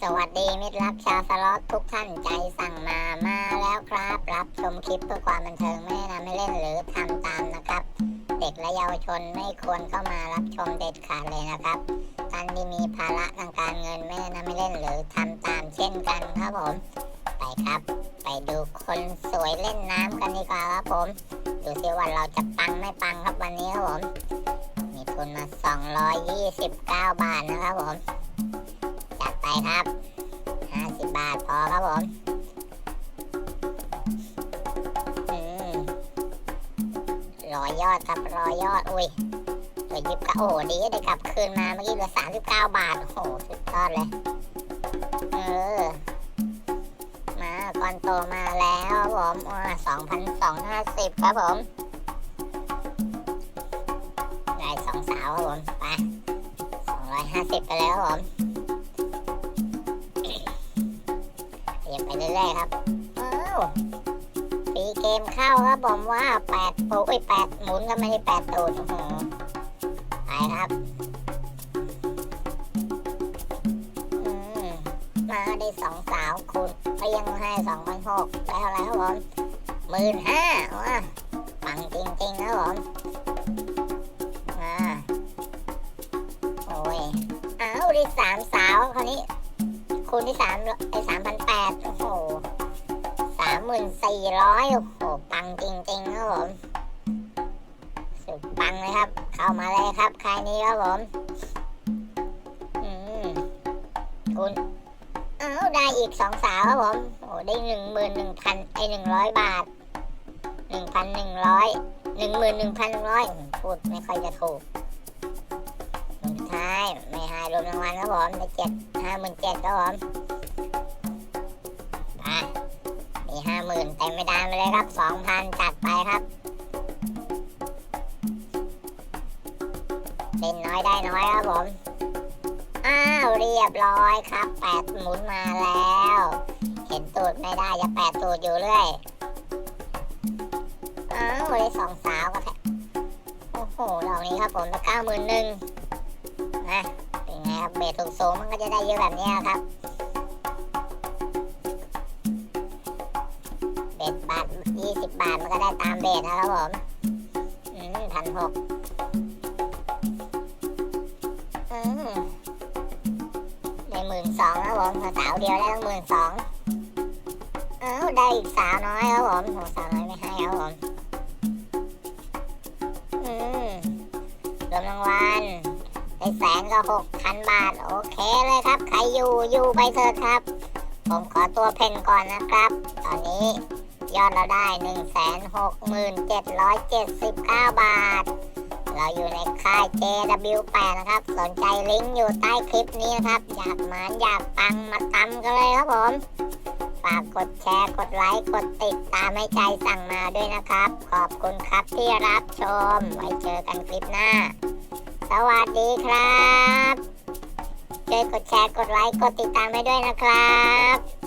สวัสดีมิตรรักชาวสล็อตทุกท่านใจสั่งมามาแล้วครับ รับชมคลิปเพื่อความบันเทิงไม่แนะนำไม่เล่นหรือทำตามนะครับ เด็กและเยาวชนไม่ควรเข้ามารับชมเด็ดขาดเลยนะครับท่านที่มีภาระทางการเงินไม่แนะนำไม่เล่นหรือทำตามเช่นกันครับผมไปครับ ไปดูคนสวยเล่นน้ำกันดีกว่าครับผมดูสิว่าเราจะปังไม่ปังครับวันนี้ครับผมมีทุนมา 229 บาทนะครับผม ครับ50บาทพอครับผมรอยยอดครับรอยยอด อุ้ยเหลือยิบกะโอ้โหดีได้กลับคืนมาเมื่อกี้เหลือ39บาท โอ้โห สุดยอดเลย เออ มาก่อนโตมาแล้วครับผมอ่า2,250ครับผม ได้สองสาวครับผม ไป250ไปแล้วครับผม เรียบไปเรื่อยๆครับอ้าวปีเกมเข้าครับผมว่าแปดปูไอ้แปดหมุนก็ไม่ได้แปดตูดโอ้โหไปครับอืมมาได้สองสาวคูณเพียงให้สองพันหกได้เท่าไหรครับผมหมื่นห้าว้าปังจริงๆครับผมอ่าโอ้ยอ้าวได้สามสาวคราวนี้ คูณที่สามไอ้สามพันแปดโอ้โหสามหมื่นสี่ร้อยโอ้โห ปังจริงๆครับผม สุดปังเลยครับ เข้ามาเลยครับใครนี้ครับผม อืมคุณอ้าวได้อีกสองสาวครับผม โอ้ได้หนึ่งหมื่นหนึ่งพันไอหนึ่งร้อยบาทหนึ่งพันหนึ่งร้อยหนึ่งหมื่นหนึ่งพันหนึ่งร้อยพูดไม่ค่อยจะถูก สุดท้ายไม่หายรวมรางวัลครับผมได้เจ็ดห้าหมื่นเจ็ดครับผมไปมีห้าหมื่นเต็มไม่ได้ไปเลยครับสองพันจัดไปครับเล่นน้อยได้น้อยครับผม อ้าวเรียบร้อยครับแปดหมุนมาแล้ว เห็นตูดไม่ได้จะแปดตูดอยู่เรื่อย อ้าวได้สองสาวก็แท้โอ้โหดอกนี้ครับผมจะเก้าหมื่นหนึ่ง นะเป็นไงครับเบสสูงๆมันก็จะได้เยอะแบบนี้ครับเบสบาทยี่สิบบาทมันก็ได้ตามเบสนะครับผมอืมพันหกอืมได้หมื่นสองครับผมสาวเดียวได้ตั้งหมื่นสองเอ้าได้อีกสาวน้อยครับผมโหสาวน้อยไม่ให้ครับผม ได้แสนก็หกพันบาท โอเคเลยครับ ใครอยู่อยู่ไปเถอะครับ ผมขอตัวเพนก่อนนะครับ ตอนนี้ยอดเราได้หนึ่งแสนหกหมื่นเจ็ดร้อยเจ็ดสิบเก้าบาท เราอยู่ในค่าย JW8 นะครับ สนใจลิงก์อยู่ใต้คลิปนี้นะครับ อยากหมานอยากปังมาตำกันเลยครับผม ฝากกดแชร์ กดไลค์ กดติดตามให้ใจสั่งมาด้วยนะครับ ขอบคุณครับที่รับชม ไว้เจอกันคลิปหน้า สวัสดีครับช่วยกดแชร์กดไลค์กดติดตามให้ด้วยนะครับ